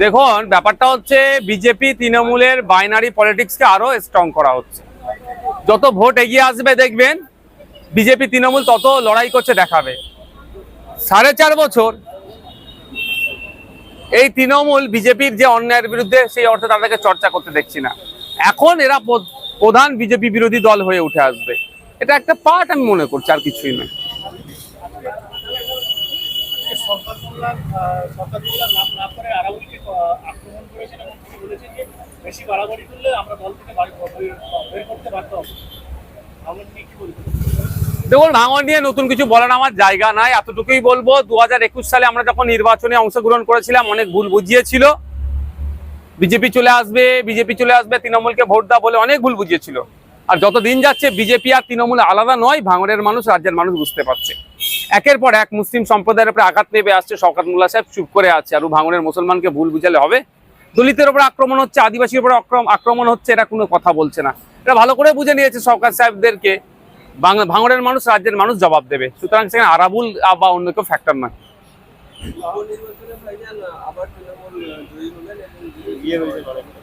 দেখুন, ব্যাপারটা হচ্ছে বিজেপি তৃণমূলের বাইনারি পলিটিক্সকে আরও স্ট্রং করা হচ্ছে। যত ভোট এগিয়ে আসবে, দেখবেন, বিজেপি তৃণমূল তত লড়াই করছে, দেখাবে। সাড়ে চার বছর এই তৃণমূল বিজেপির যে অন্যায়ের বিরুদ্ধে সেই অর্থে তাদেরকে চর্চা করতে দেখছি না। এখন এরা প্রধান বিজেপি বিরোধী দল হয়ে উঠে আসবে। এটা একটা পার্ট আমি মনে করছি, আর কিছুই নয়। দেখুন ভাঙন নিয়ে নতুন কিছু বলার আমার জায়গা নাই। এতটুকুই বলব দু হাজার একুশ সালে আমরা যখন নির্বাচনে অংশগ্রহণ করেছিলাম, অনেক ভুল বুঝিয়েছিল। বিজেপি চলে আসবে, বিজেপি চলে আসবে, তৃণমূলকে ভোট দাও বলে অনেক ভুল বুঝিয়েছিল। আর যত দিন যাচ্ছে বিজেপি আর তৃণমূল আলাদা নয় ভাঙড়ের মানুষ রাজ্যের মানুষ বুঝতে পারছে। একের পর এক মুসলিম সম্প্রদায়ের উপরে আঘাত নেবে আসছে শওকত মোল্লা সাহেব চুপ করে আছে। আর ও ভাঙড়ের মুসলমানকে ভুল বুঝালে হবে। দলিতের উপর আক্রমণ হচ্ছে আদিবাসীর উপর আক্রম- আক্রমণ হচ্ছে এটা কোনো কথা বলছে না। এটা ভালো করে বুঝে নিয়েছে সরকার সাহেবদেরকে। বাং- ভাঙড়ের মানুষ রাজ্যের মানুষ জবাব দেবে। সুতরাং সেখানে আরাবুল বা অন্য কেউ ফ্যাক্টর নয়। বলে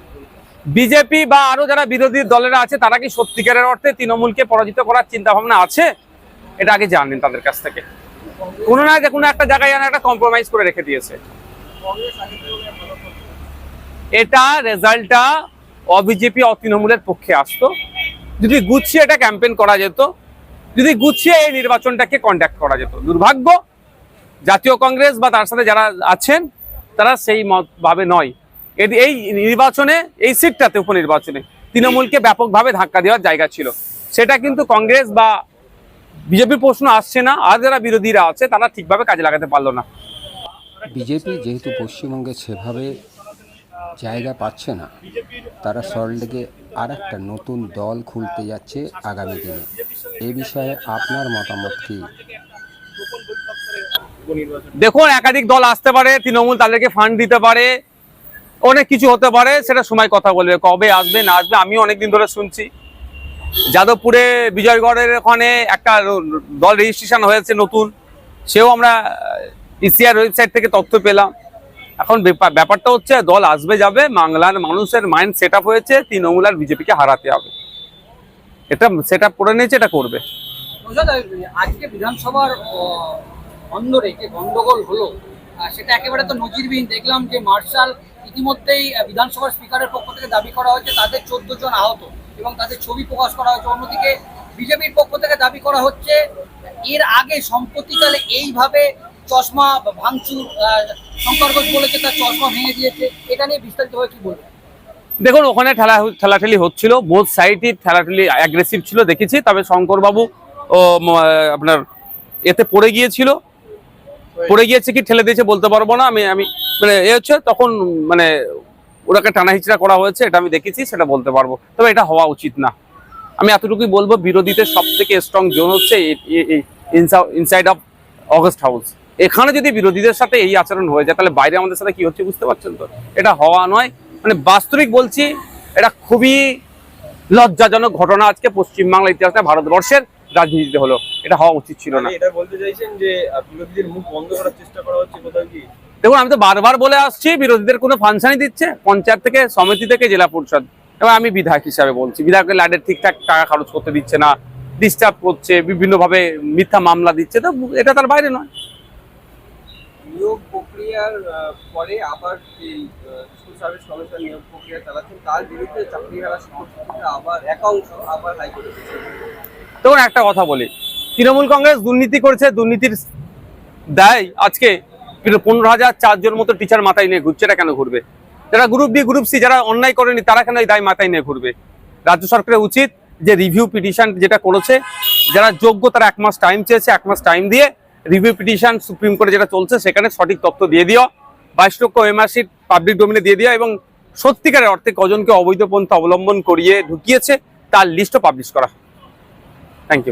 বিজেপি বা আরও যারা বিরোধী দলেরা আছে, তারা কি সত্যিকারের অর্থে তৃণমূলকে পরাজিত করার চিন্তা ভাবনা আছে? এটা আগে জানেন তাদের কাছ থেকে। কোনো না কোনো একটা জায়গায় যেন একটা কম্প্রোমাইজ করে রেখে দিয়েছে। এটা রেজাল্টটা অবিজেপি অতৃণমূলের পক্ষে আসতো। যদি গুছিয়ে এটা ক্যাম্পেইন করা যেত, যদি গুছিয়ে এই নির্বাচনটাকে কন্ডাক্ট করা যেত, দুর্ভাগ্য, জাতীয় কংগ্রেস বা তার সাথে যারা আছেন, তারা সেই মত ভাবে নয়। এই নির্বাচনে এই সিটটাতে উপনির্বাচনে তৃণমূলকে ব্যাপকভাবে ধাক্কা দেওয়ার জায়গা ছিল। সেটা কিন্তু কংগ্রেস বা বিজেপির প্রশ্ন আসছে না। আর যারা বিরোধীরা আছে তারা ঠিকভাবে কাজে লাগাতে পারল না। বিজেপি যেহেতু পশ্চিমবঙ্গে সেভাবে জায়গা পাচ্ছে না তারা সল্টলেকে আর একটা নতুন দল খুলতে যাচ্ছে আগামী দিনে। এ বিষয়ে আপনার মতামত কি? দেখুন একাধিক দল আসতে পারে তৃণমূল তাদেরকে ফান্ড দিতে পারে। অনেক কিছু হতে পারে, সেটা সময় কথা বলবে, কবে আসবে, না আসবে আমি অনেকদিন ধরে শুনছি। যাদবপুরে বিজয়গড়ের ওখানে একটা দল রেজিস্ট্রেশন হয়েছে নতুন, সেও আমরা ইসিআর ওয়েবসাইট থেকে তথ্য পেলাম। এখন ব্যাপা- ব্যাপারটা হচ্ছে, দল আসবে, যাবে, বাংলার মানুষের মাইন্ড সেট হয়েছে, তৃণমূল আর বিজেপিকে হারাতে হবে। এটা সেট আপ করে নিয়েছে, এটা করবে। আজকে বিধানসভার যে গন্ডগোল হলো সেটা একেবারে তো নজিরবিহীন। দেখলাম যে মার্শাল ইতিমধ্যেই বিধানসভার স্পিকারের পক্ষ থেকে দাবি করা হয়েছে, তাদের চোদ্দ জন আহত এবং তাদের ছবি প্রকাশ করা হয়েছে। অন্যদিকে, বিজেপির পক্ষ থেকে দাবি করা হচ্ছে, এর আগে সম্প্রতিকালে এইভাবে চশমা ভাঙচুর শঙ্কর ঘোষ বলেছে, তার চশমা ভেঙে দিয়েছে। এটা নিয়ে বিস্তারিতভাবে কি বলবেন? দেখুন, ওখানে ঠেলা ঠেলাঠেলি হচ্ছিল। বোধ সাইডই ঠেলাঠেলি অ্যাগ্রেসিভ ছিল, দেখেছি। তবে শঙ্করবাবু আপনার এতে পড়ে গিয়েছিল। পড়ে গিয়েছে কি, ঠেলে দিয়েছে বলতে পারব না, আমি আমি মানে এ হচ্ছে তখন মানে ওটাকে টানা হিচড়া করা হয়েছে, এটা আমি দেখেছি, সেটা বলতে পারব। তবে এটা হওয়া উচিত না। আমি এতটুকুই বলব, বিরোধীদের সব থেকে স্ট্রং জোন হচ্ছে ইনসাইড অফ অগস্ট হাউস এখানে যদি বিরোধীদের সাথে এই আচরণ হয়ে যায়, তাহলে বাইরে আমাদের সাথে কি হচ্ছে বুঝতে পারছেন তো? এটা হওয়া নয়। মানে বাস্তবিক বলছি, এটা খুবই লজ্জাজনক ঘটনা আজকে পশ্চিমবাংলা ইতিহাসে, ভারতবর্ষের। রাজনীতিতে হলো। এটা হওয়া উচিত ছিল না। এটা বলতে চাইছেন যে বিরোধীদের মুখ বন্ধ করার চেষ্টা করা হচ্ছে কোথাও কি? দেখুন আমি তো বারবার বলে আসছি বিরোধীদের কোনো ফাংশনই দিচ্ছে পঞ্চায়েত থেকে সমিতি থেকে জেলা পরিষদ। এবার আমি বিধায়ক হিসাবে বলছি। বিধায়কের লাইনের ঠিকঠাক টাকা খরচ করতে দিচ্ছে না ডিস্টার্ব করছে বিভিন্নভাবে মিথ্যা মামলা দিচ্ছে। তো এটা তার বাইরে নয়। নিয়োগ প্রক্রিয়ার পরে আবার স্কুল সার্ভিস কমিশন নিয়োগ প্রক্রিয়া চালাচ্ছেন। তার বিরুদ্ধে চাকরি হারা আবার একাংশ আবার হাইকোর্টে দেখুন, একটা কথা বলি। তৃণমূল কংগ্রেস দুর্নীতি করেছে, দুর্নীতির দায় আজকে পনেরো হাজার চারজন মতো টিচার মাথায় নিয়ে ঘুরছে এটা কেন ঘুরবে? যারা গ্রুপ বি গ্রুপ সি যারা অন্যায় করেনি, তারা কেন এই দায় মাথায় নিয়ে ঘুরবে? রাজ্য সরকারের উচিত যে রিভিউ পিটিশন যেটা করেছে, যারা যোগ্য তারা এক মাস টাইম চেয়েছে, এক মাস টাইম দিয়ে রিভিউ পিটিশন সুপ্রিম কোর্টে যেটা চলছে, সেখানে সঠিক তথ্য দিয়ে দিও। বাইশ লক্ষ এমআরসি পাবলিক ডোমিনে দিয়ে দিও এবং সত্যিকারের অর্থে কজনকে অবৈধ পন্থা অবলম্বন করিয়ে ঢুকিয়েছে, তার লিস্টও পাবলিশ করা। Thank you.